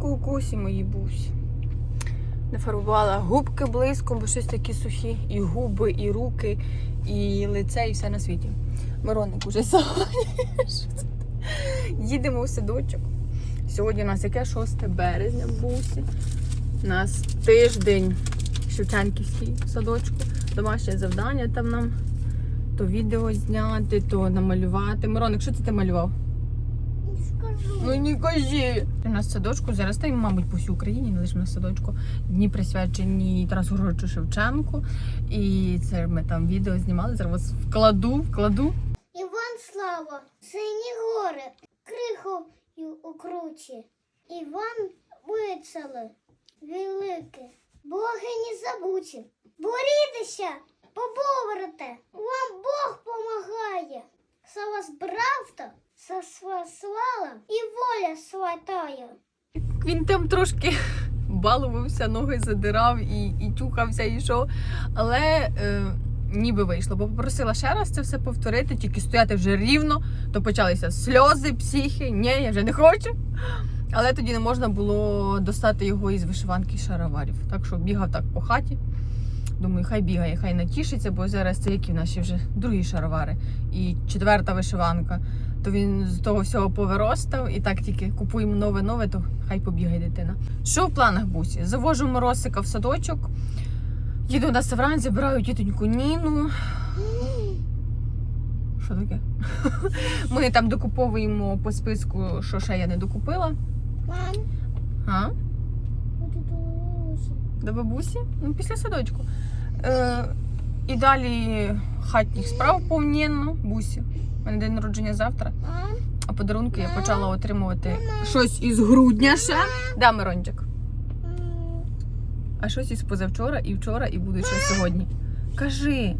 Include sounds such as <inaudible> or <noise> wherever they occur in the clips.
Кукусі мої бусі. Нафарбувала губки близько, бо щось такі сухі. І губи, і руки, і лице, і все на світі. Мироник уже сьогодні. Їдемо у садочок. Сьогодні у нас яке 6 березня в бусі. У нас тиждень Шевченківський садочку. Домашнє завдання там нам. То відео зняти, то намалювати. Мироник, що це ти малював? Ну не кажи. У нас в садочку зараз та й, мабуть, по всій Україні, не лише на садочку. Дні присвячені Тарасу Григоровичу Шевченку. І це ми там відео знімали. Зараз вас вкладу, вкладу. Іван Слава, сині гори, крихою укручі. Іван вицели, велике, боги не забуті. Борітеся, поборете, вам Бог помагає. Са вас правда, са сва слава і воля святая. Він там трошки <laughs> балувався, ноги задирав і, і тюхався, і йшов. Але е, ніби вийшло, бо попросила ще раз це все повторити, тільки стояти вже рівно, то почалися сльози, психи. Ні, я вже не хочу. Але тоді не можна було достати його із вишиванки шароварів. Так що бігав так по хаті. Думаю, хай бігає, хай натішиться, бо зараз це які в наші вже другі шаровари і четверта вишиванка. То він з того всього повиростав і так тільки купуємо нове нове, то хай побігає дитина. Що в планах бусі? Завожу Моросика в садочок, їду на Саврань, забираю тітоньку Ніну. Що таке? <laughs> Ми там докуповуємо по списку, що ще я не докупила. Мам, А? До бабусі? Ну, після садочку. Е, і далі хатніх справ повненно. Бусі. У мене день народження завтра, а подарунки я почала отримувати щось із грудня ще. Да, Мирончик. А щось із позавчора, і вчора, і буде щось сьогодні. Кажи.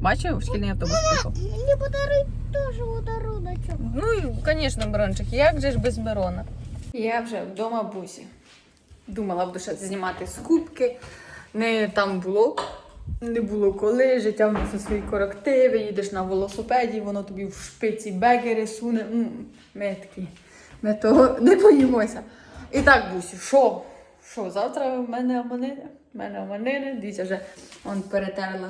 Бачив, шкільний автобус приїхав? мені подаруй теж подаруночок. Ну і, звісно, Мирончик, як же ж без Мирона? Я вже вдома бусі. Думала, буду ще знімати скупки. Не там було. Не було коли. Життя в нас у свої корективи, їдеш на велосипеді, воно тобі в шпиці бегери суне. Ми такі. Ми того не боїмося. І так, Бусі, що? Що, завтра в мене оманини? В мене оманини. Дивіться, вже он перетерла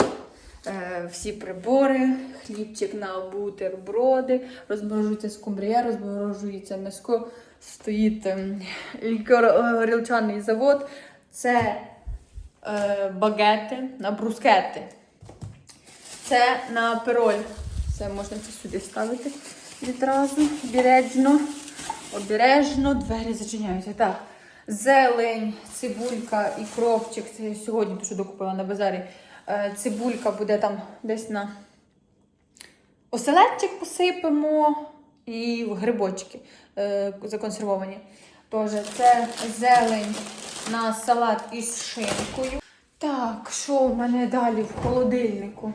е, всі прибори, хлібчик на бутерброди, розморожується скумбрія, розморожується м'яско, стоїть ем, лікар-горілчаний завод. Це е, багети на брускети. Це на пероль. Це можна це сюди ставити відразу. Обережно. Обережно, двері зачиняються. Так. Зелень, цибулька і кропчик. Це я сьогодні дуже докупила на базарі. Е, Цибулька буде там десь на оселедчик посипемо і грибочки е, законсервовані. Тож це зелень на салат із шинкою. Так, що в мене далі в холодильнику?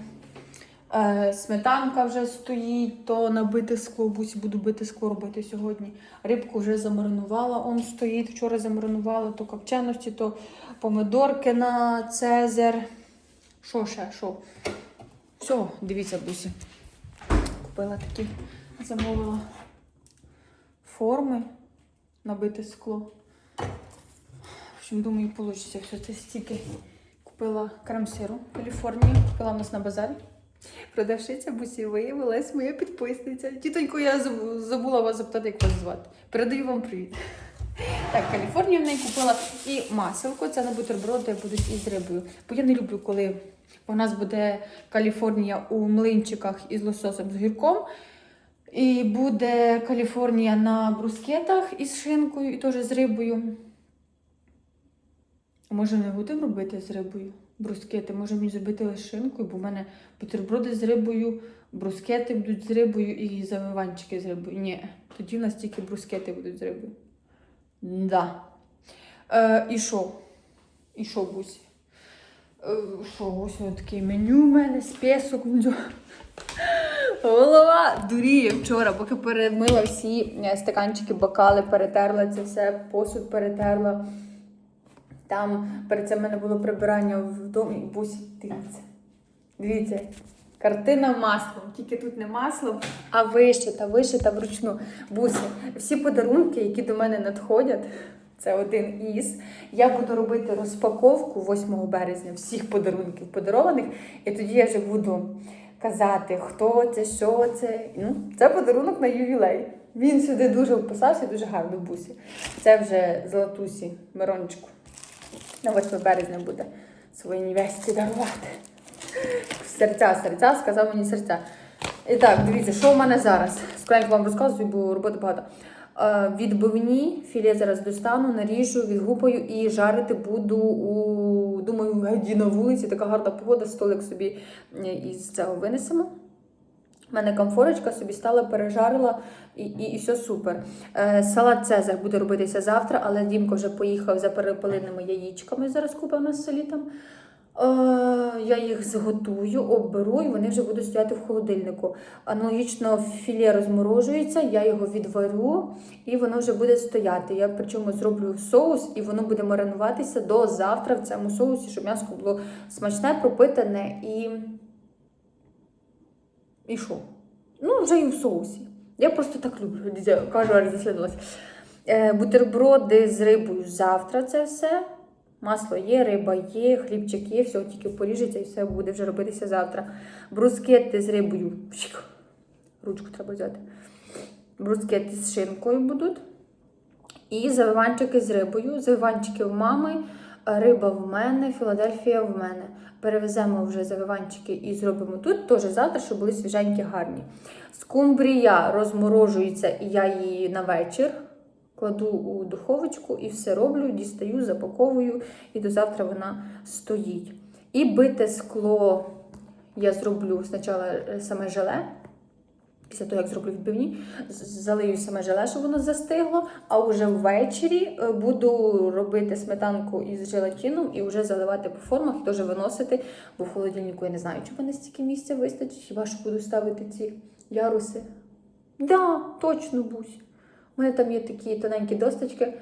Е, сметанка вже стоїть, то набите скло, бусі буду бити скло робити сьогодні. Рибку вже замаринувала, он стоїть, вчора замаринувала то копченості, то помидорки на цезар. Що ще, що? Все, дивіться, бусі. Купила такі, замовила форми, набите скло. Общем, думаю, вийде все це стільки. Купила крем-сиру в Каліфорнії, купила в нас на базарі. Продавшиця бусі виявилась моя підписниця. Тітонько, я забула вас запитати, як вас звати. Передаю вам привіт. Так, Каліфорнію в неї купила і маселко. Це на бутерброди будуть із рибою. Бо я не люблю, коли у нас буде Каліфорнія у млинчиках із лососем з гірком. І буде Каліфорнія на брускетах із шинкою і теж з рибою. Може не будемо робити з рибою брускети? Може мені зробити лише шинкою, бо в мене бутерброди з рибою, брускети будуть з рибою і завиванчики з рибою. Ні, тоді в нас тільки брускети будуть з рибою. Да. Е, і що? І що, Бусі? Е, що, ось таке меню в мене, список. Голова дуріє вчора, поки перемила всі е, стаканчики, бокали, перетерла це все, посуд перетерла. Там перед цим в мене було прибирання в домі. Бусі, дивіться. Дивіться, картина маслом. Тільки тут не маслом, а вишита, вишита вручну. Бусі, всі подарунки, які до мене надходять, Це один із. Я буду робити розпаковку 8 березня всіх подарунків подарованих, і тоді я вже буду казати, хто це, що це. Ну, це подарунок на ювілей. Він сюди дуже вписався, дуже гарно бусі. Це вже Златусі Мирончику. На 8 березня буде своїй невесті дарувати. Серця, серця, сказав мені серця. І так, дивіться, що у мене зараз? Скоренько вам розказую, бо роботи багато. Е, Відбивні філе зараз достану, наріжу, відгупаю і жарити буду у, думаю, на вулиці. Така гарна погода, столик собі е, із цього винесемо. У мене комфорочка собі стала, пережарила і, і, і все супер. Е, салат Цезар буде робитися завтра, але Дімко вже поїхав за перепелиними яєчками. Зараз купив на селі там. Е, я їх зготую, оберу, і вони вже будуть стояти в холодильнику. Аналогічно філе розморожується, я його відварю, і воно вже буде стояти. Я причому зроблю соус, і воно буде маринуватися до завтра в цьому соусі, щоб м'ясо було смачне, пропитане і. І що? Ну, вже і в соусі. Я просто так люблю. Кажу, аж заслідилась. Е, бутерброди з рибою завтра це все. Масло є, риба є, хлібчик є, все тільки поріжеться і все буде вже робитися завтра. Брускети з рибою. Ручку треба взяти. Брускети з шинкою будуть. І завиванчики з рибою. Завиванчики в мами, риба в мене, Філадельфія в мене. Перевеземо вже завиванчики і зробимо тут теж завтра, щоб були свіженькі, гарні. Скумбрія розморожується, і я її на вечір кладу у духовочку і все роблю, дістаю, запаковую, і до завтра вона стоїть. І бите скло я зроблю спочатку е, саме желе. Після того, як зроблю відбивні, залию саме желе, щоб воно застигло. А вже ввечері е, буду робити сметанку із желатином і вже заливати по формах і теж виносити, бо в холодильнику я не знаю, чи мене стільки місця вистачить, хіба що буду ставити ці яруси. Да, точно бусь. У мене там є такі тоненькі досточки.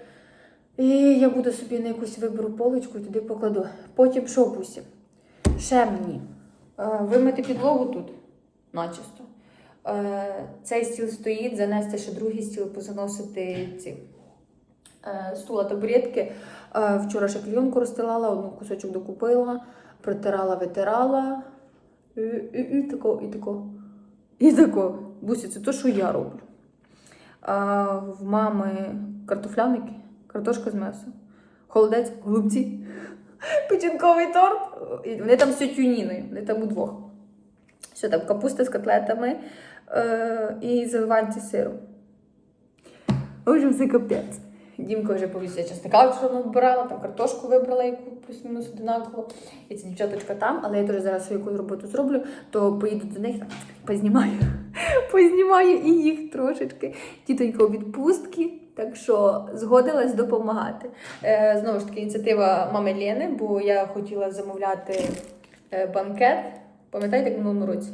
І я буду собі на якусь виберу поличку і туди покладу. Потім що бусі? Ще мені. Е, Вимити підлогу тут, начисто. Е, Цей стіл стоїть, занести ще другий стіл, позаносити ці е, стула табуретки. Е, Вчора ще клійонку розстилала, одну кусочок докупила, протирала, витирала. І, і, і тако, і тако. І тако. Бусі, це те, що я роблю. А в мами картофляники, картошка з м'ясом, холодець, голубці, <laughs> печінковий торт. І Вони там з тютюніною, вони там удвох. Що там, капуста з котлетами е, і заливанці сиром. В общем, це капець. Дімка вже повісила частика, що вона вбирала, там картошку вибрала, яку плюс-мінус одинаково. І ця дівчаточка там, але я теж зараз свою якусь роботу зроблю, то поїду до них, познімаю. <laughs> Познімаю і їх трошечки. Тітонька у відпустки, так що згодилась допомагати. Е, знову ж таки, ініціатива мами Лєни, бо я хотіла замовляти е, банкет. Пам'ятаєте, в минулому році?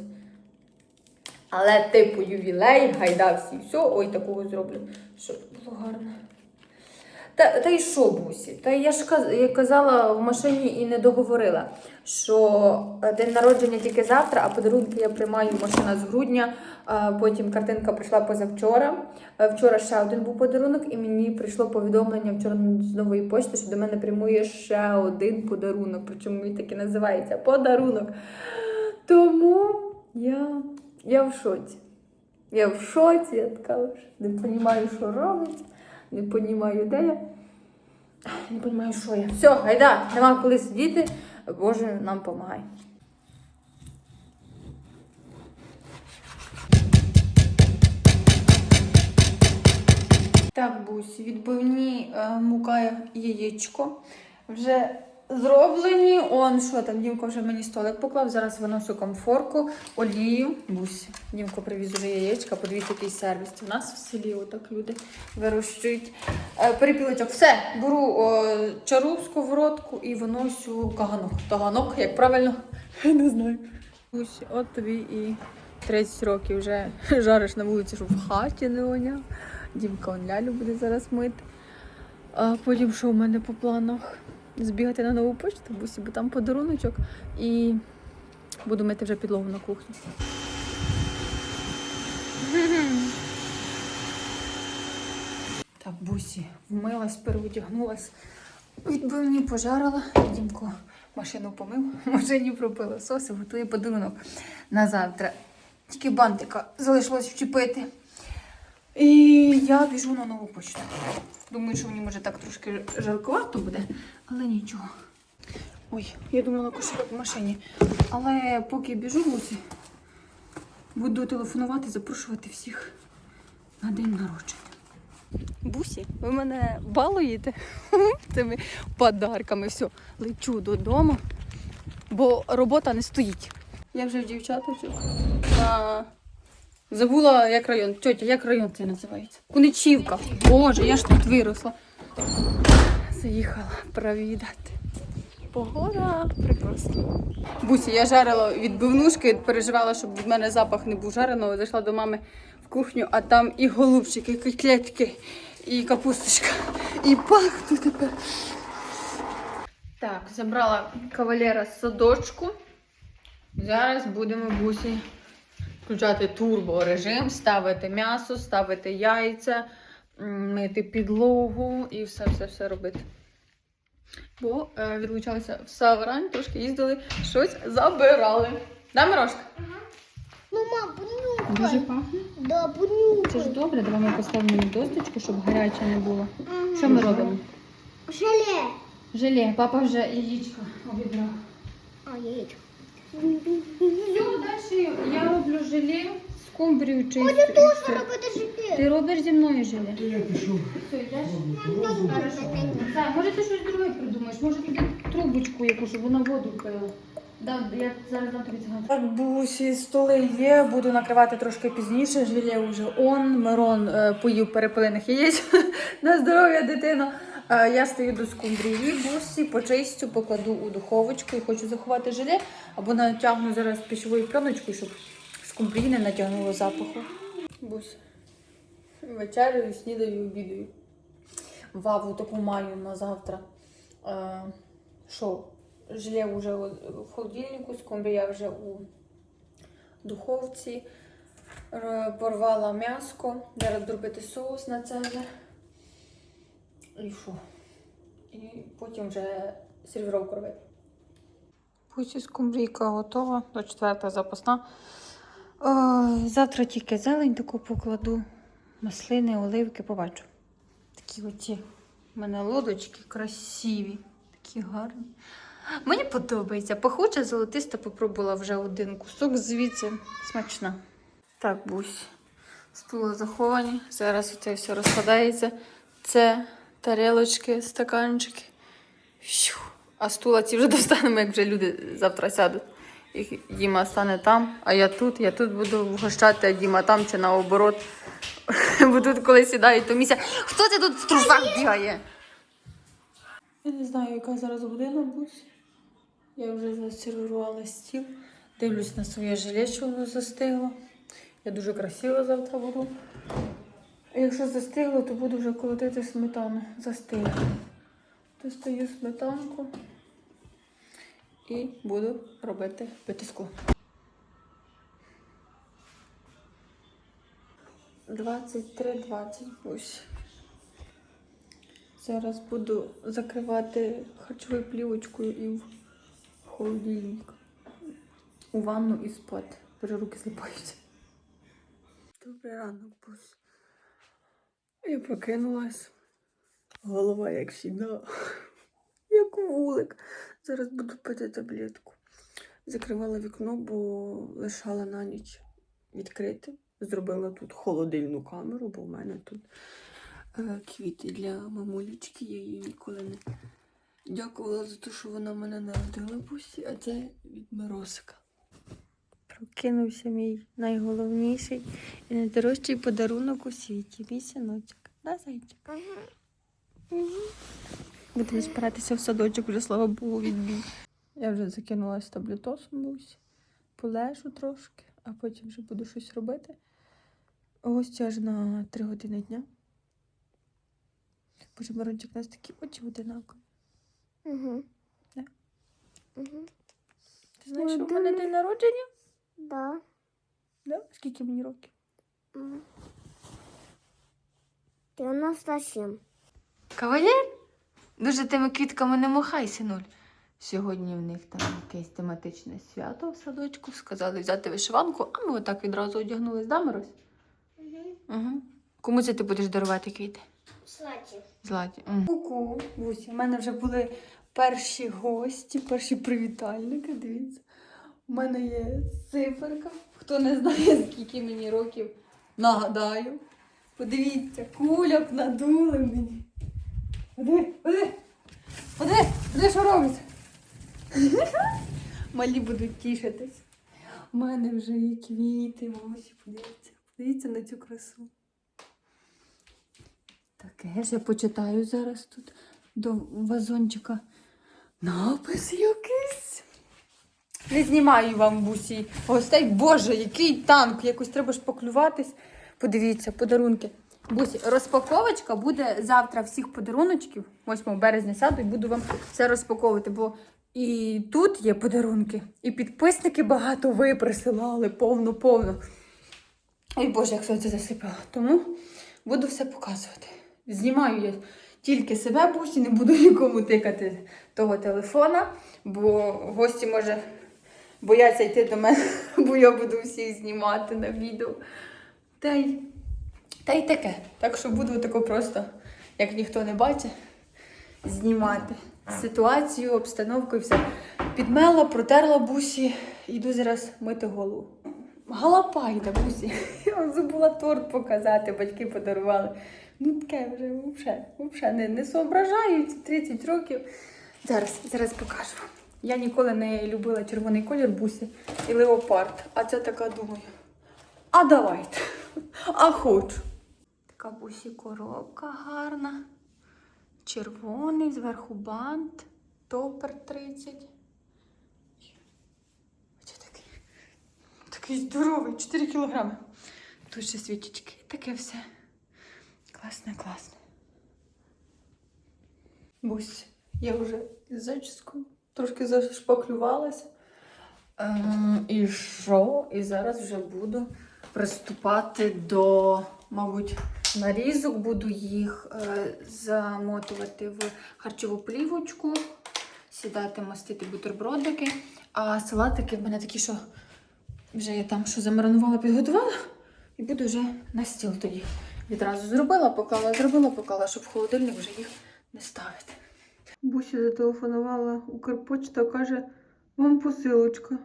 Але типу ювілей, гайда всі, все, ой, такого зроблю, щоб було гарно. Та, та й що, Бусі? Та я ж казала в машині і не договорила, що е, день народження тільки завтра, а подарунки я приймаю машина з грудня. Потім картинка прийшла позавчора. Е, Вчора ще один був подарунок, і мені прийшло повідомлення вчора з нової почти, що до мене прямує ще один подарунок. Причому він так і називається подарунок. Тому я, я в шоці. Я в шоці, я така вже не розумію, що робиться, не розумію, де я. Не розумію, що я. Все, гайда, нема коли сидіти. Боже, нам помагай. Так, Бусь, відбивні е, мука яєчко. Вже зроблені. Он що там, Дімко вже мені столик поклав. Зараз виносу комфорку, олію. Бусь. Дімко привіз уже яєчка. Подивіться, який сервіс. У нас в селі отак люди вирощують. Е, перепілочок. Все, беру о, чару, сковородку і виносю каганок. Таганок, як правильно? Я не знаю. Бусь, от тобі і 30 років вже жариш на вулиці, щоб в хаті не воняв. Дімка он лялю буде зараз мити. А потім що в мене по планах? Збігати на нову почту, бусі, бо там подаруночок і буду мити вже підлогу на кухні. <laughs> Так, бусі вмилась, переодягнулась. Відбивні пожарила. Дімко машину помив, <laughs> машині пропилосос і готує подарунок на завтра. Тільки бантика залишилось вчепити. І я біжу на нову почту. Думаю, що мені може так трошки жаркувато буде, але нічого. Ой, я думала, кошелек в машині. Але поки біжу, Бусі, буду телефонувати, запрошувати всіх на день народження. Бусі, ви мене балуєте <laughs> цими подарками. Все, лечу додому, бо робота не стоїть. Я вже в дівчаточок. На... Забула, як район. Тьотя, як район це називається? Куничівка. Боже, я ж тут виросла. Заїхала провідати. Погода прекрасна. Бусі, я жарила відбивнушки, переживала, щоб від мене запах не був жареного. Зайшла до мами в кухню, а там і голубчики, і котлетки, і капусточка. І пахне тепер. Так, забрала кавалера з садочку. Зараз будемо бусі включати турборежим, ставити м'ясо, ставити яйця, мити підлогу і все-все-все робити. Бо е, відлучалися в Саврань, трошки їздили, щось забирали. Да, Мирошка? Ну, мам, понюхай. пахне. Да, понюхай. Це ж добре, давай ми поставимо досточку, щоб гаряче не було. Мгм. Що ми робимо? Желе. Желе, папа вже яєчко обібрав. А, яєчко. Все, далі я роблю желе з кумбрію чистю. Хочу теж робити желе. Ти робиш зі мною желе? Я пішов. Все, йдеш? Хорошо. Так, може ти щось друге придумаєш, може тобі трубочку яку, щоб вона воду пила. Да, я зараз дам тобі циган. Так, бусі, столи є, буду накривати трошки пізніше. Желе вже он. Мирон е, поїв перепилених яєць <laughs> на здоров'я дитина. Е, я стою до скумбрії, бусі, почистю, покладу у духовочку і хочу заховати желе, або натягну зараз пищовою пленочкою, щоб скумбрії не натягнуло запаху. Бусі. Вечерю, снідаю, обідаю. Ваву таку маю на завтра. Е, Що? Желе вже в холодильнику, скумбрія вже у духовці. Порвала м'яско. Зараз робити соус на це. І що? І потім вже сервіровку робити. Пусть скумбрійка готова, до четверта запасна. О, завтра тільки зелень таку покладу. Маслини, оливки, побачу. Такі оці в мене лодочки красиві, такі гарні. Мені подобається. Пахуча, золотиста, попробувала вже один кусок звідси. Смачна. Так, бусь. Стула заховані. Зараз це все розкладається. Це тарелочки, стаканчики. Фью. А стула ці вже достанемо, як вже люди завтра сядуть. І Діма стане там, а я тут, я тут буду вгощати, а Діма там чи наоборот. <laughs> Бо тут, коли сідають, то місця. Хто це тут в трусах бігає? Я не знаю, яка зараз година бусь. Я вже засервірувала стіл. Дивлюсь на своє желе, що воно застигло. Я дуже красива завтра буду. Якщо застигло, то буду вже колотити сметану. Застигло. Достаю сметанку і буду робити витиску. 23.20 ось. Зараз буду закривати харчовою плівочкою і в холодильник. У ванну і спати. Вже руки злипаються. Добрий ранок, бус. Я прокинулась. Голова, як завжди, <laughs> як вулик. Зараз буду пити таблетку. Закривала вікно, бо лишала на ніч відкрите. Зробила тут холодильну камеру, бо в мене тут е, квіти для мамулечки. Я її ніколи не дякувала за те, що вона мене народила бусі, а це від Миросика. Прокинувся мій найголовніший і найдорожчий подарунок у світі. Мій синочок. Да, зайчик? Будемо збиратися в садочок, вже слава Богу, відбій. Я вже закинулася таблетосом бусі. Полежу трошки, а потім вже буду щось робити. Гості аж на 3 години дня. Боже, Марончик, у нас такі очі одинакові. Угу. Да. Угу. Ти знаєш, що в мене день народження? Да. Да? Скільки мені років? М. 97. Кавалер? Дуже тими квітками не махай, синуль. Сьогодні в них там якесь тематичне свято в садочку. Сказали взяти вишиванку, а ми отак відразу одягнулись, да, Мирусь? Угу. Кому це ти будеш дарувати квіти? Слаті. Златі. Ку-ку, Бусі, у мене вже були перші гості, перші привітальники. Дивіться. У мене є циферка. Хто не знає, <laughs> скільки мені років, нагадаю. Подивіться, куляк надули мені. Подиви, подиви, подиви, подиви, що робиться. <laughs> Малі будуть тішитись. У мене вже є квіти, ось подивіться. Подивіться на цю красу. Таке ж я почитаю зараз тут до вазончика. Напис якийсь. Не знімаю вам бусі гостей. Боже, який танк! Якось треба ж поклюватись. Подивіться, подарунки. Бусі, розпаковочка буде завтра всіх подаруночків. 8 березня сяду і буду вам все розпаковувати. Бо і тут є подарунки, і підписники багато ви присилали, повно-повно. Ой Боже, як сонце засипало. Тому буду все показувати. Знімаю я тільки себе бусі, не буду нікому тикати того телефона, бо гості може бояться йти до мене, <laughs> бо я буду всіх знімати на відео. Та й, та й таке. Так що буду тако просто, як ніхто не бачить, знімати ситуацію, обстановку і все. Підмела, протерла бусі, йду зараз мити голову. Галапайда, бусі. <laughs> Я вам забула торт показати, батьки подарували. Ну таке вже взагалі, не, не соображаю 30 років. Зараз, зараз покажу. Я ніколи не любила червоний колір бусі і леопард. А це така думаю. А давайте. А хочу. Така бусі коробка гарна. Червоний, зверху бант, топер 30. Оце такий. Такий здоровий, 4 кілограми. Тут ще свічечки, таке все. Класне, класне. Бусь, я вже з зачіскою трошки зашпаклювалася. Ем, і що? І зараз вже буду приступати до, мабуть, нарізок. Буду їх е, замотувати в харчову плівочку, сідати, мастити бутербродики. А салатики в мене такі, що вже я там що замаринувала, підготувала, і буду вже на стіл тоді. Відразу зробила, поклала, зробила, поклала, щоб в холодильник вже їх не ставити. Бусі зателефонувала Укрпочта, каже, вам посилочка.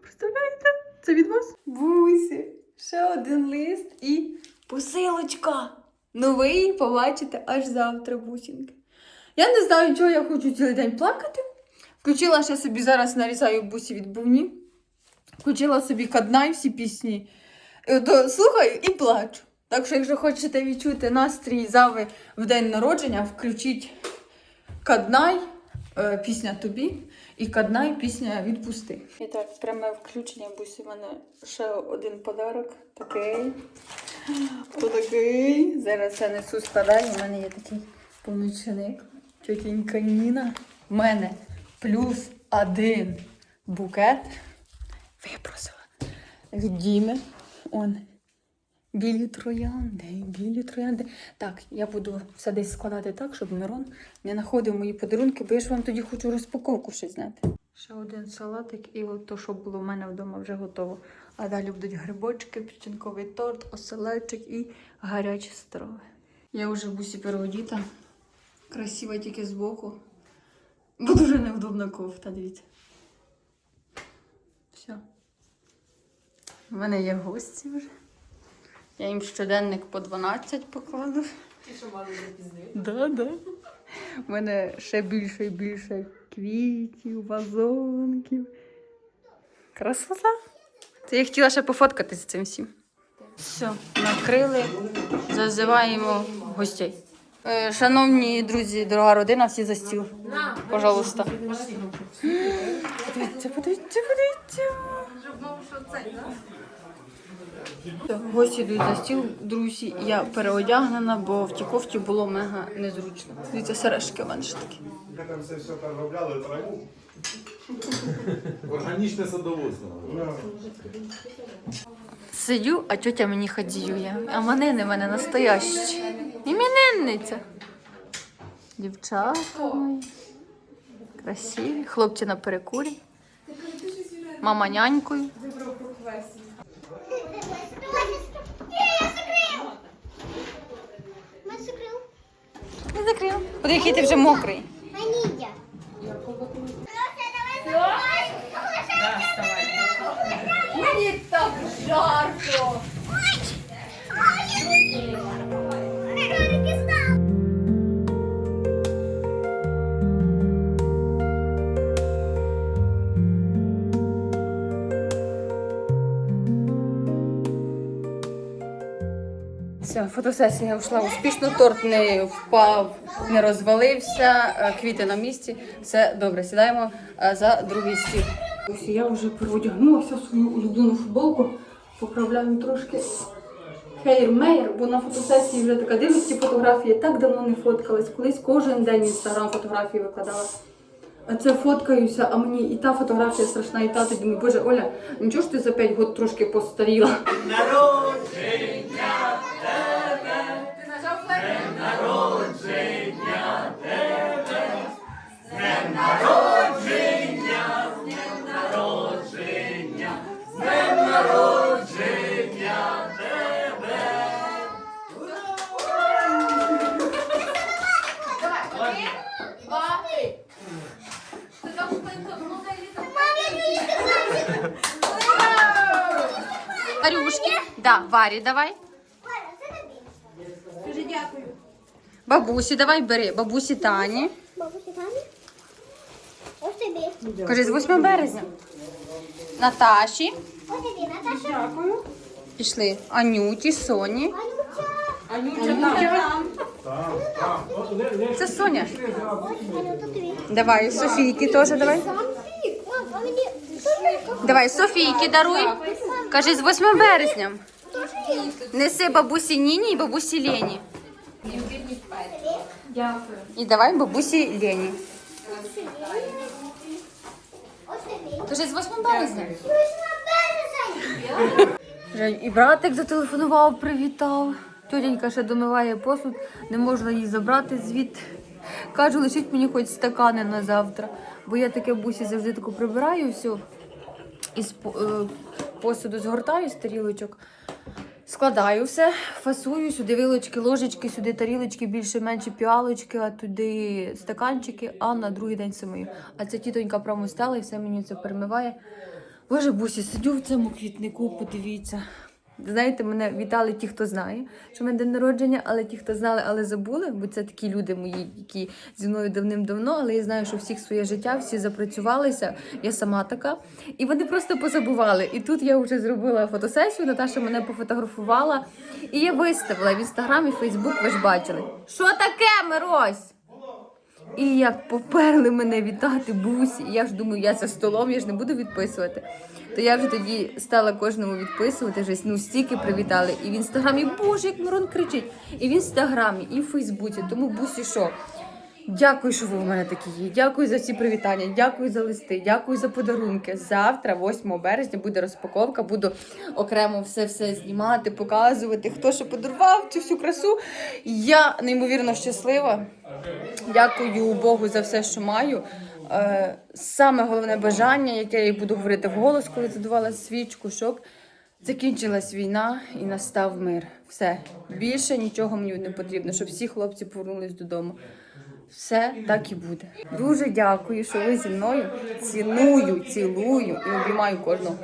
Представляєте? Це від вас? Бусі, ще один лист і посилочка. Новий побачите аж завтра, бусінки. Я не знаю, чого я хочу цілий день плакати. Включила ще собі зараз нарізаю бусі відбувні. Включила собі каднай всі пісні. Е, то Слухаю і плачу. Так що, якщо хочете відчути настрій зави в день народження, включіть Каднай, е, пісня тобі, і Каднай, пісня відпусти. І так, пряме включення, бусі, в мене ще один подарок. Такий. Отакий. Зараз я несу складаю. У мене є такий помічник. Тетінька Ніна. У мене плюс один букет. Випросила. Від Діми. Он. Білі троянди, білі троянди. Так, я буду все десь складати так, щоб Мирон не знаходив мої подарунки, бо я ж вам тоді хочу розпаковку ще зняти. Ще один салатик, і от то, що було в мене вдома, вже готово. А далі будуть грибочки, печінковий торт, оселедчик і гарячі страви. Я вже в бусі переодіта. Красива тільки збоку. Бо дуже невдобна кофта, дивіться. Все. У мене є гості вже. Я їм щоденник по 12 покладу. Ті, що мали запізнити. Да, да. У мене ще більше і більше квітів, вазонків. Красота. Це я хотіла ще пофоткатися з цим всім. Все, накрили, зазиваємо гостей. Е, Шановні друзі, дорога родина, всі за стіл. Пожалуйста. Подивіться, подивіться, подивіться. Так, Гості йдуть за стіл, друзі. Я переодягнена, бо в тій кофті було мега незручно. Дивіться, сережки в мене ще такі. Ми там все, все переробляли траву. Органічне садоводство. Сидю, а тьотя мені ходіює. А мене не мене настоящі. Іменинниця. Дівчатка мої. Красиві. Хлопці на перекурі. Мама нянькою. Ми закрив. Не закрив. Куди який ти вже мокрий. Мені так жарко. Все, фотосесія йшла успішно, торт не впав, не розвалився, е, квіти на місці. Все добре, сідаємо е, за другий стіл. Ось я вже переодягнулася в свою улюблену футболку, поправляю трошки хейр-мейр, бо на фотосесії вже така дивлюсь ці фотографії, так давно не фоткалась. Колись кожен день інстаграм фотографії викладала. А це фоткаюся, а мені і та фотографія страшна, і та тоді думаю, боже, Оля, нічого ж ти за 5 років трошки постаріла. Варюшки? Да, Варі, давай. Скажи дякую. Бабусі, давай бери. Бабусі Тані. Бабусі Тані. Ось тобі. Кажи, з 8 березня. Наташі. Ось тобі, Наташа. Дякую. Пішли. Анюті, Соні. Анютя. Це Соня. Ось, Анюта тобі. Давай, Софійки теж давай. Мам, а мені Давай, Софійки даруй. Кажи, з 8 березня. Неси бабусі Ніні і бабусі Лені. Дякую. І давай бабусі Лені. Кажи, з 8 березня. Вже і братик зателефонував, привітав. Тетенька ще домиває посуд, не можна її забрати звідти. Кажу, лишіть мені хоч стакани на завтра, бо я таке бусі завжди таку прибираю все. Із е, посуду згортаю з тарілочок, складаю все, фасую сюди вилочки, ложечки, сюди тарілочки, більше-менше піалочки, а туди стаканчики, а на другий день самою. А ця тітонька промостела і все мені це перемиває. Боже бусі, сидю в цьому квітнику, подивіться. Знаєте, мене вітали ті, хто знає, що в мене день народження, але ті, хто знали, але забули, бо це такі люди мої, які зі мною давним-давно, але я знаю, що всіх своє життя, всі запрацювалися. Я сама така. І вони просто позабували. І тут я вже зробила фотосесію, Наташа мене пофотографувала. І я виставила в інстаграмі, Фейсбук, ви ж бачили. Що таке, Мирось? І як поперли мене вітати бусі, я ж думаю, я за столом, я ж не буду відписувати. То я вже тоді стала кожному відписувати, вже ну стільки привітали. І в інстаграмі, боже, як Мирон кричить. І в інстаграмі, і в Фейсбуці. Тому бусі, що? Дякую, що ви в мене такі є. Дякую за ці привітання, дякую за листи, дякую за подарунки. Завтра, 8 березня, буде розпаковка. Буду окремо все все знімати, показувати, хто що подарував цю всю красу. Я неймовірно щаслива. Дякую Богу за все, що маю. Е, Саме головне бажання, яке я буду говорити вголос, коли задувала свічку, щоб закінчилась війна і настав мир. Все більше нічого мені не потрібно, щоб всі хлопці повернулись додому. Все так і буде. Дуже дякую, що ви зі мною. Ціную, цілую і обіймаю кожного.